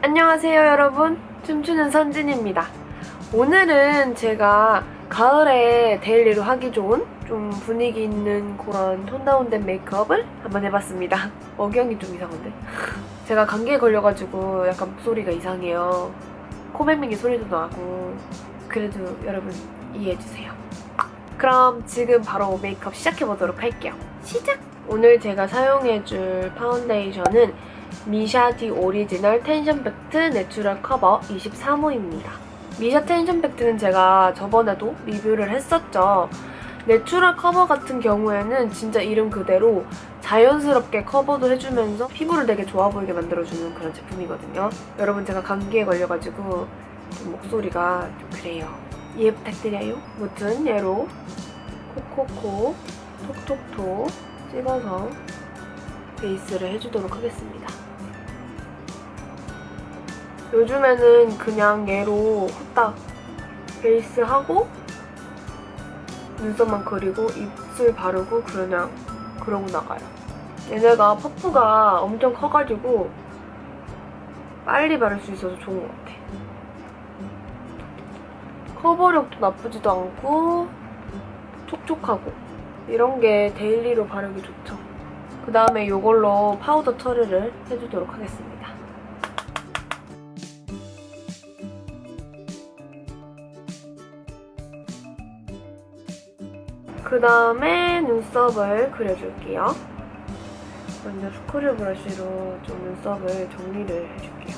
안녕하세요 여러분. 춤추는 선진입니다. 오늘은 제가 가을에 데일리로 하기 좋은 좀 분위기 있는 그런 톤 다운된 메이크업을 한번 해봤습니다. 억양이 좀 이상한데. 제가 감기에 걸려가지고 약간 목소리가 이상해요. 코맹맹이 소리도 나고. 그래도 여러분 이해해주세요. 그럼 지금 바로 메이크업 시작해보도록 할게요. 시작! 오늘 제가 사용해줄 파운데이션은 미샤 디 오리지널 텐션 팩트 내추럴 커버 23호입니다. 미샤 텐션 팩트는 제가 저번에도 리뷰를 했었죠. 내추럴 커버 같은 경우에는 진짜 이름 그대로 자연스럽게 커버도 해주면서 피부를 되게 좋아 보이게 만들어주는 그런 제품이거든요. 여러분 제가 감기에 걸려가지고 좀 목소리가 좀 그래요. 이해 부탁드려요. 무튼 얘로 콕콕콕 톡톡톡 찍어서 베이스를 해주도록 하겠습니다. 요즘에는 그냥 얘로 후딱 베이스 하고 눈썹만 그리고 입술 바르고 그냥 그러고 나가요. 얘네가 퍼프가 엄청 커가지고 빨리 바를 수 있어서 좋은 것 같아. 커버력도 나쁘지도 않고 촉촉하고 이런 게 데일리로 바르기 좋죠. 그 다음에 이걸로 파우더 처리를 해주도록 하겠습니다. 그 다음에 눈썹을 그려줄게요. 먼저 스크류 브러쉬로 좀 눈썹을 정리를 해줄게요.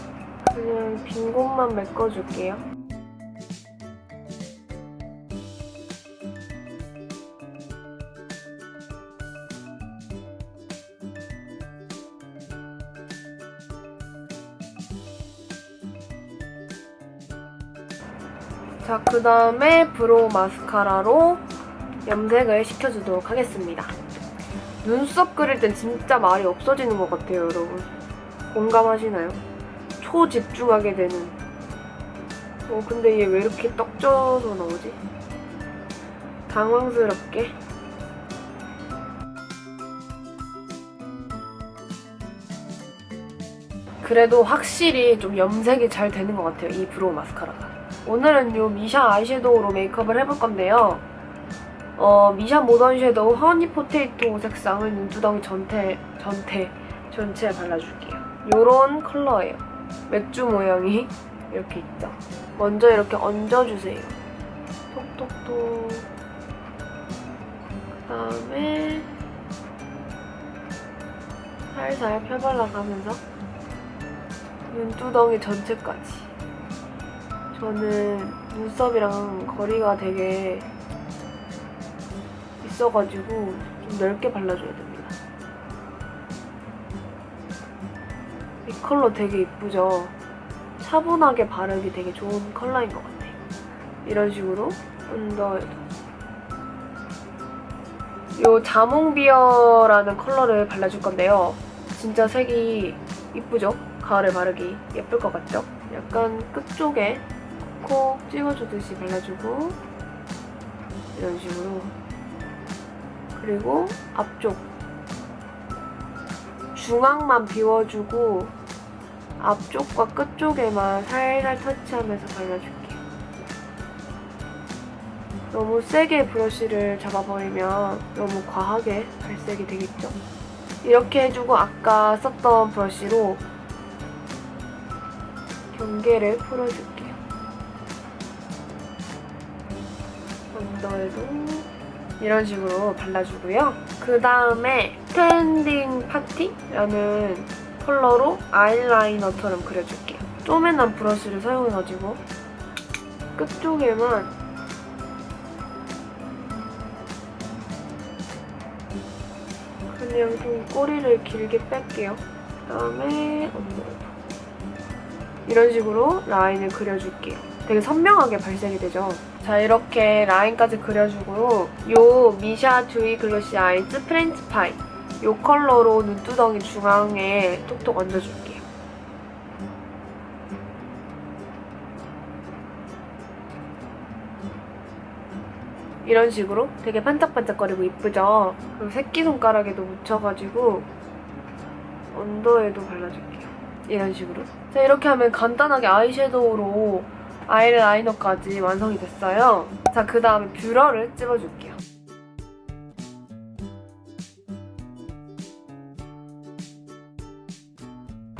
그냥 빈 곳만 메꿔줄게요. 자, 그 다음에 브로우 마스카라로 염색을 시켜주도록 하겠습니다. 눈썹 그릴 땐 진짜 말이 없어지는 것 같아요, 여러분. 공감하시나요? 초집중하게 되는. 어, 근데 얘 왜 이렇게 떡져서 나오지? 당황스럽게. 그래도 확실히 좀 염색이 잘 되는 것 같아요, 이 브로우 마스카라가. 오늘은 요 미샤 아이섀도우로 메이크업을 해볼 건데요. 어, 미샤 모던 섀도우 허니 포테이토 색상을 눈두덩이 전체, 전체, 전체에 발라줄게요. 요런 컬러예요. 맥주 모양이 이렇게 있죠. 먼저 이렇게 얹어주세요. 톡톡톡. 그 다음에 살살 펴발라가면서 눈두덩이 전체까지. 저는 눈썹이랑 거리가 되게 있어가지고 좀 넓게 발라줘야 됩니다. 이 컬러 되게 이쁘죠? 차분하게 바르기 되게 좋은 컬러인 것 같아요. 이런 식으로 언더에도 이 자몽비어라는 컬러를 발라줄 건데요. 진짜 색이 이쁘죠? 가을에 바르기 예쁠 것 같죠? 약간 끝쪽에 콕 찍어주듯이 발라주고 이런 식으로 그리고 앞쪽 중앙만 비워주고 앞쪽과 끝쪽에만 살살 터치하면서 발라줄게요. 너무 세게 브러쉬를 잡아버리면 너무 과하게 발색이 되겠죠? 이렇게 해주고 아까 썼던 브러쉬로 경계를 풀어줄게요. 언더에도 이런 식으로 발라주고요. 그 다음에 스탠딩 파티라는 컬러로 아이라이너처럼 그려줄게요. 쪼매난 브러쉬를 사용해가지고 끝쪽에만 그냥 좀 꼬리를 길게 뺄게요. 그 다음에 언더에도 이런 식으로 라인을 그려줄게요. 되게 선명하게 발색이 되죠. 자 이렇게 라인까지 그려주고요. 요 미샤 듀이 글로시 아이즈 프렌치 파이 요 컬러로 눈두덩이 중앙에 톡톡 얹어줄게요. 이런 식으로 되게 반짝반짝거리고 이쁘죠? 그리고 새끼손가락에도 묻혀가지고 언더에도 발라줄게요. 이런 식으로. 자, 이렇게 하면 간단하게 아이섀도우로 아이라이너까지 완성이 됐어요. 자, 그 다음에 뷰러를 찝어줄게요.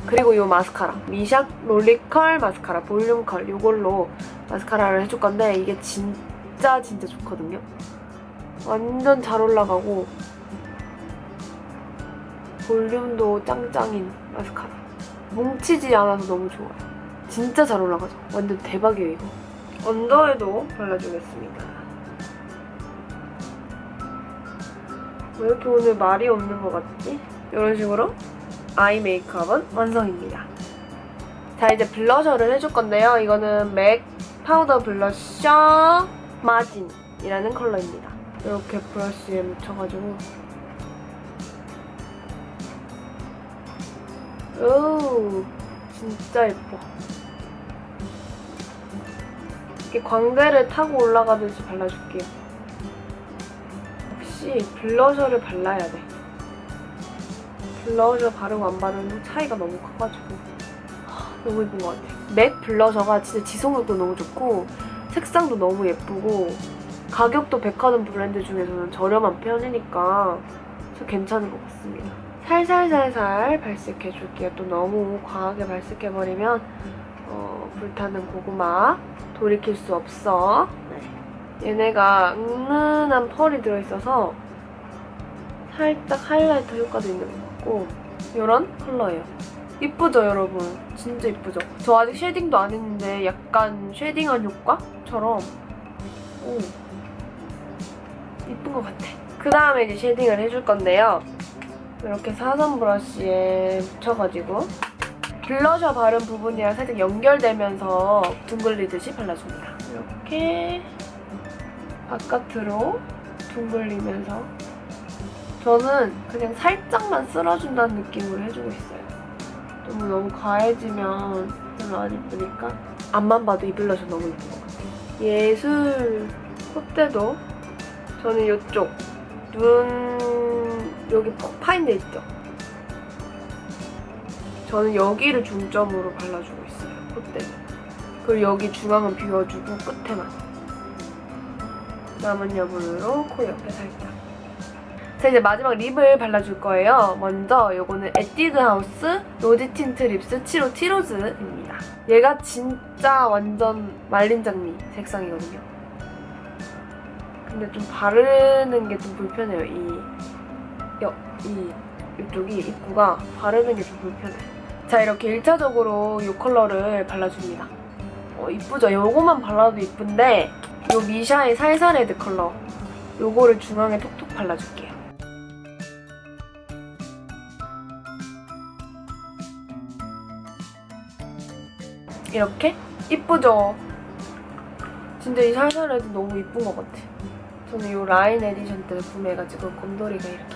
그리고 이 마스카라. 미샥 롤리컬 마스카라 볼륨컬. 이걸로 마스카라를 해줄 건데 이게 진짜 진짜 좋거든요. 완전 잘 올라가고 볼륨도 짱짱인 마스카라. 뭉치지 않아서 너무 좋아요 진짜 잘 올라가죠 완전 대박이에요 이거 언더에도 발라주겠습니다 왜 이렇게 오늘 말이 없는 것 같지? 이런 식으로 아이 메이크업은 완성입니다. 자 이제 블러셔를 해줄 건데요. 이거는 맥 파우더 블러셔 마진이라는 컬러입니다. 이렇게 브러쉬에 묻혀가지고 오 진짜 예뻐. 이렇게 광대를 타고 올라가듯이 발라줄게요. 역시 블러셔를 발라야 돼. 블러셔 바르고 안 바르는 차이가 너무 커가지고 하, 너무 예쁜 것 같아요. 맥 블러셔가 진짜 지속력도 너무 좋고 색상도 너무 예쁘고 가격도 백화점 브랜드 중에서는 저렴한 편이니까 저 괜찮은 것 같습니다. 살살살살 발색해줄게요. 또 너무 과하게 발색해버리면 어, 불타는 고구마 돌이킬 수 없어. 네. 얘네가 은은한 펄이 들어있어서 살짝 하이라이터 효과도 있는 것 같고 이런 컬러예요. 이쁘죠 여러분? 진짜 이쁘죠? 저 아직 쉐딩도 안 했는데 약간 쉐딩한 효과처럼 오 이쁜 것 같아. 그 다음에 이제 쉐딩을 해줄 건데요. 이렇게 사선 브러쉬에 묻혀가지고 블러셔 바른 부분이랑 살짝 연결되면서 둥글리듯이 발라줍니다. 이렇게 바깥으로 둥글리면서 저는 그냥 살짝만 쓸어준다는 느낌으로 해주고 있어요. 너무 너무 과해지면 별로 안 이쁘니까 앞만 봐도 이 블러셔 너무 이쁜 것 같아요. 예술 콧대도 저는 이쪽 눈 여기 퍽 파인 데 있죠? 저는 여기를 중점으로 발라주고 있어요. 콧대는. 그리고 여기 중앙은 비워주고 끝에만. 남은 여분으로 코 옆에 살짝. 자 이제 마지막 립을 발라줄 거예요. 먼저 요거는 에뛰드 하우스 로지 틴트 립스 7호 티로즈입니다. 얘가 진짜 완전 말린 장미 색상이거든요. 근데 좀 바르는 게 좀 불편해요. 이, 여, 이 이쪽이 입구가 바르는 게 좀 불편해. 자 이렇게 1차적으로 이 컬러를 발라줍니다. 어 이쁘죠? 요거만 발라도 이쁜데 요 미샤의 살살 레드 컬러 요거를 중앙에 톡톡 발라줄게요. 이렇게 이쁘죠? 진짜 이 살살 레드 너무 이쁜 것 같아. 저는 이 라인 에디션 때 구매해가지고 곰돌이가 이렇게